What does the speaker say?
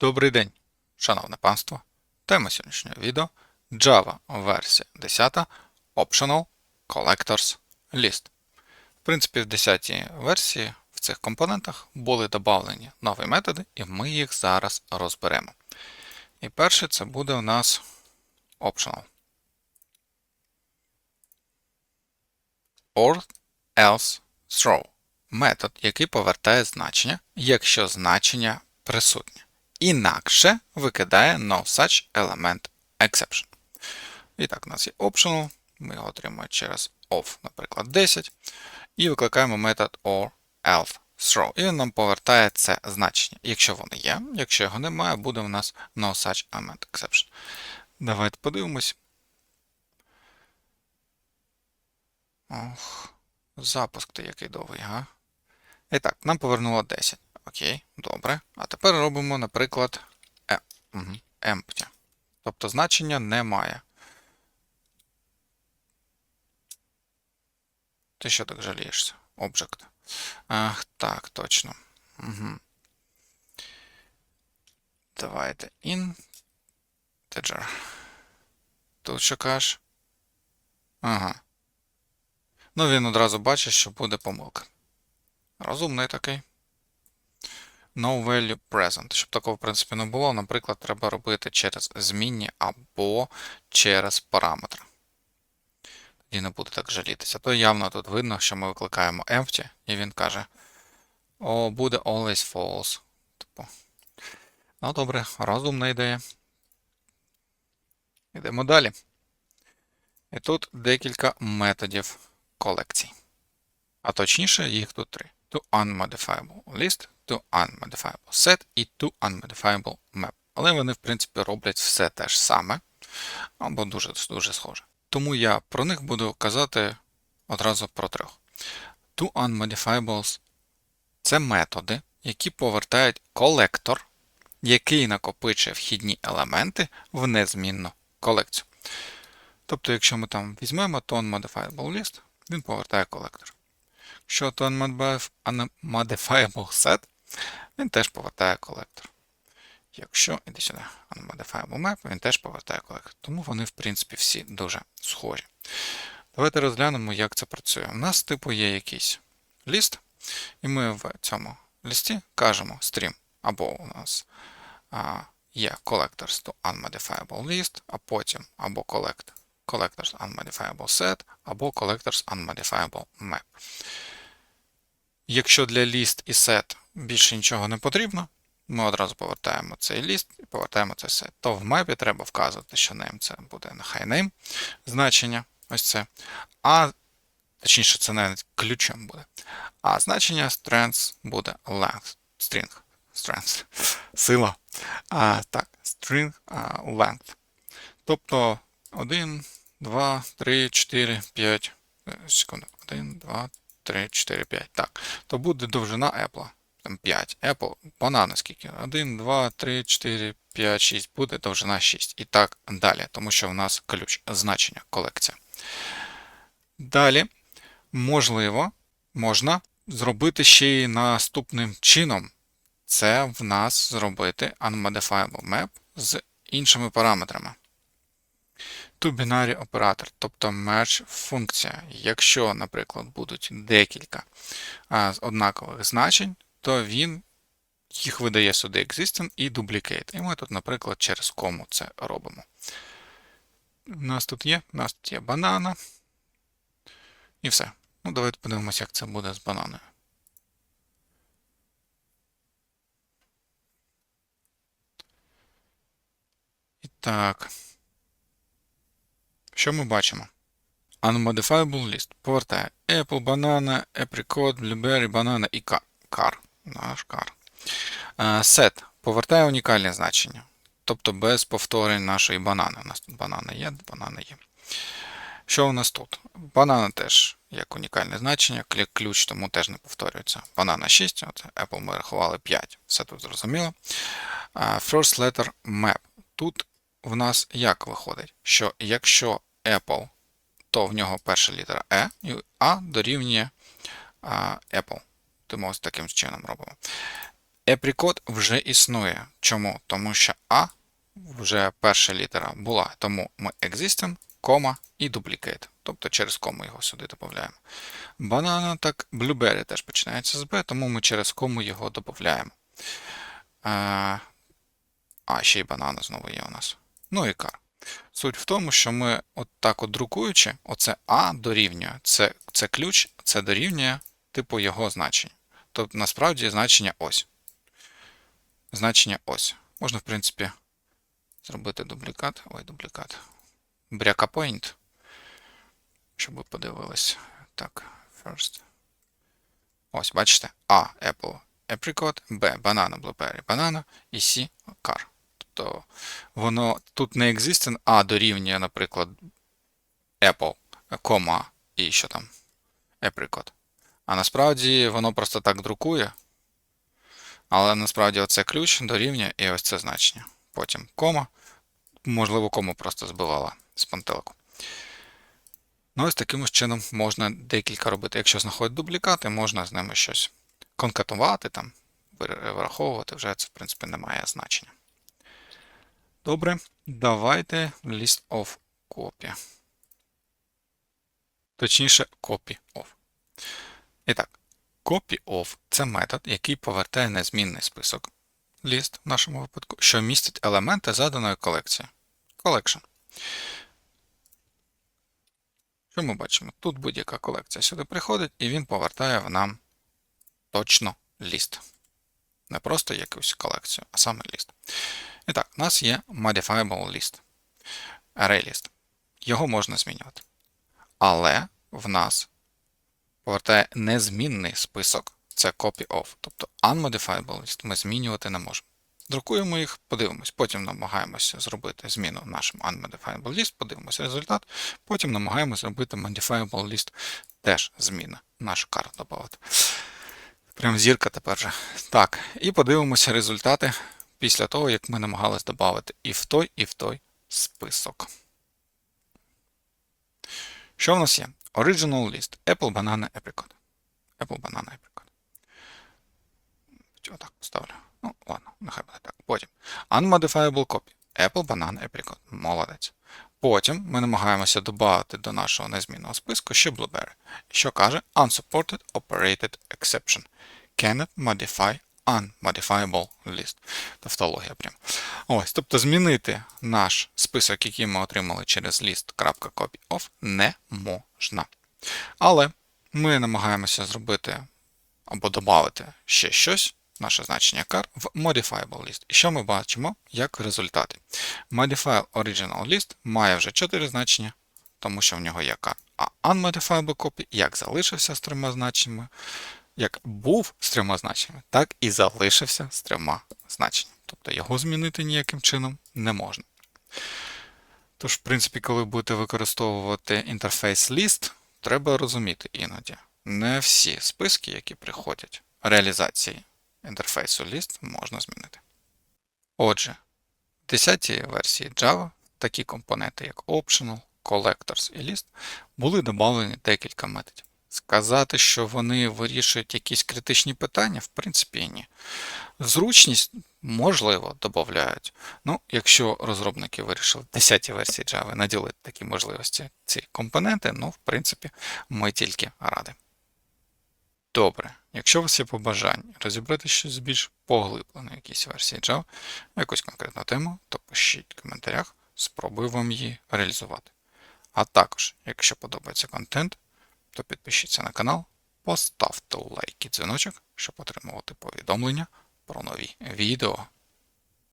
Добрий день, шановне панство. Тема сьогоднішнього відео Java версія 10 Optional Collectors List. В принципі, в 10 версії в цих компонентах були додавлені нові методи, і ми їх зараз розберемо. І перше це буде у нас Optional. Or else throw метод, який повертає значення, якщо значення присутнє. Інакше викидає no such element exception. І так, у нас є optional. Ми його отримуємо через of, наприклад, 10. І викликаємо метод or else throw. І він нам повертає це значення. Якщо воно є, якщо його немає, буде у нас no such element exception. Давайте подивимось. Ох, запуск ти який довгий, га? І так, нам повернуло 10. Окей, добре. А тепер робимо, наприклад, е, угу, empty. Тобто значення немає. Ти що так жалієшся? Object. Ах, так, точно. Угу. Давайте integer. Тут що кажеш? Ага. Ну, він одразу бачить, що буде помилка. Розумний такий. No value present. Щоб такого, в принципі, не було, наприклад, треба робити через змінні або через параметр. Тоді не буде так жалітися. То явно тут видно, що ми викликаємо empty, і він каже: О, буде always false. Типу. Ну, добре, розумна ідея. Йдемо далі. І тут декілька методів колекцій. А точніше, їх тут три. To unmodifiable list, to unmodifiable set і to unmodifiable map. Але вони, в принципі, роблять все те ж саме, або дуже дуже схоже. Тому я про них буду казати одразу про трьох. To unmodifiables це методи, які повертають колектор, який накопичує вхідні елементи в незмінну колекцію. Тобто, якщо ми там візьмемо to unmodifiable list, він повертає колектор. Якщо то unmodifiable set, він теж повертає колектор. Якщо, іди сюди, unmodifiable map, він теж повертає колектор. Тому вони, в принципі, всі дуже схожі. Давайте розглянемо, як це працює. У нас, типу, є якийсь ліст, і ми в цьому листі кажемо stream, або у нас а, є collectors to unmodifiable list, а потім або collect, collectors unmodifiable set, або collectors unmodifiable map. Якщо для list і set більше нічого не потрібно, ми одразу повертаємо цей ліст і повертаємо цей set. То в мапі треба вказувати, що name це буде нехай name значення. Ось це. А точніше, це навіть ключем буде. А значення strength буде length. String. Strength. Сила. А, Так, string а, length. Тобто 1, 2, 3, 4, 5. Секунду. 1, 2, 3, 4, 5. Так. То буде довжина Apple. Там 5. Apple, банани скільки? 1, 2, 3, 4, 5, 6. Буде довжина 6. І так далі. Тому що в нас ключ значення колекція. Далі, можливо, можна зробити ще й наступним чином. Це в нас зробити unmodifiable map з іншими параметрами. To-binary оператор, тобто merge функція. Якщо, наприклад, будуть декілька однакових значень, то він їх видає сюди existing і duplicate. І ми тут, наприклад, через кому це робимо. У нас тут є, у нас тут є банана. І все. Ну, давайте подивимося, як це буде з бананою. І так. Що ми бачимо? Unmodifiable list повертає Apple, Banana, Apricot, Blueberry, Banana і car. Наш. Set повертає унікальне значення. Тобто без повторень нашої банани. У нас тут банана є, банана є. Що у нас тут? Банана теж як унікальне значення, ключ тому теж не повторюється. Банана 6, от Apple ми рахували 5. Все тут зрозуміло. First letter map. Тут в нас як виходить? Що якщо Apple, то в нього перша літера E, А дорівнює Apple. Тому ось таким чином робимо. Епрікод вже існує. Чому? Тому що А вже перша літера була. Тому ми existing, кома і duplicate. Тобто через кому його сюди додаємо. Банана, так, blueberry теж починається з Б, тому ми через кому його додаємо. А, а, ще й банана знову є у нас. Ну і кар. Суть в тому, що ми от так от друкуючи, оце А дорівнює, це, це ключ, це дорівнює типу його значення. Тобто насправді значення ось. Значення ось. Можна, в принципі, зробити дублікат. Ой, дублікат. Бряка point. Щоб ви подивились. Так, first. Ось, бачите? А. Apple. Apricot, Б. Banana, blueberry, banana і C. Car. Тобто воно тут не existing, а дорівнює, наприклад, Apple, кома і що там? Apricot. А насправді воно просто так друкує. Але насправді оце ключ дорівнює і ось це значення. Потім кома. Можливо, кому просто збивала з пантелику. Ну, ось таким чином можна декілька робити. Якщо знаходять дублікати, можна з ними щось конкатувати, там, вираховувати, вже це, в принципі, не має значення. Добре, давайте list of copy. Точніше, copy of. І так, copy of це метод, який повертає незмінний список ліст в нашому випадку, що містить елементи заданої колекції. Collection. Що ми бачимо? Тут будь-яка колекція сюди приходить, і він повертає в нам точно ліст. Не просто якусь колекцію, а саме ліст. І так, у нас є modifiable list. Array list. Його можна змінювати. Але в нас повертає незмінний список. Це copy of. Тобто unmodifiable list ми змінювати не можемо. Друкуємо їх, подивимось, потім намагаємося зробити зміну в нашому unmodifiable list, подивимося результат, потім намагаємося зробити modifiable list, теж зміна, наш кар додати. Прям зірка тепер же. Так, і подивимося результати після того, як ми намагалися додати і в той, і в той список. Що в нас є? Original list. Apple, banana, apricot. Apple, banana, apricot. Отак поставлю. Ну, ладно, нехай буде так. Потім. Unmodifiable copy. Apple, banana, apricot. Молодець. Потім ми намагаємося додати до нашого незмінного списку ще Blueberry, що каже Unsupported Operated Exception. Cannot modify unmodifiable list. Тавтологія прям. Ось, тобто змінити наш список, який ми отримали через list.copyof, не можна. Але ми намагаємося зробити або додати ще щось, наше значення car, в modifiable list. І що ми бачимо як результати? Modify original list має вже 4 значення, тому що в нього є car. А unmodifiable copy як залишився з трьома значеннями, як був з трьома значеннями, так і залишився з трьома значеннями. Тобто його змінити ніяким чином не можна. Тож, в принципі, коли будете використовувати інтерфейс list, треба розуміти іноді. Не всі списки, які приходять реалізації інтерфейсу list, можна змінити. Отже, в 10 версії Java такі компоненти, як Optional, Collectors і List, були додавлені декілька методів. Сказати, що вони вирішують якісь критичні питання, в принципі, ні. Зручність, можливо, додають. Ну, якщо розробники вирішили в 10 версії Java наділити такі можливості ці компоненти, ну, в принципі, ми тільки раді. Добре, якщо у вас є побажання розібрати щось більш поглиблено в якійсь версії Java, якусь конкретну тему, то пишіть в коментарях, спробую вам її реалізувати. А також, якщо подобається контент, то підпишіться на канал, поставте лайк і дзвіночок, щоб отримувати повідомлення про нові відео.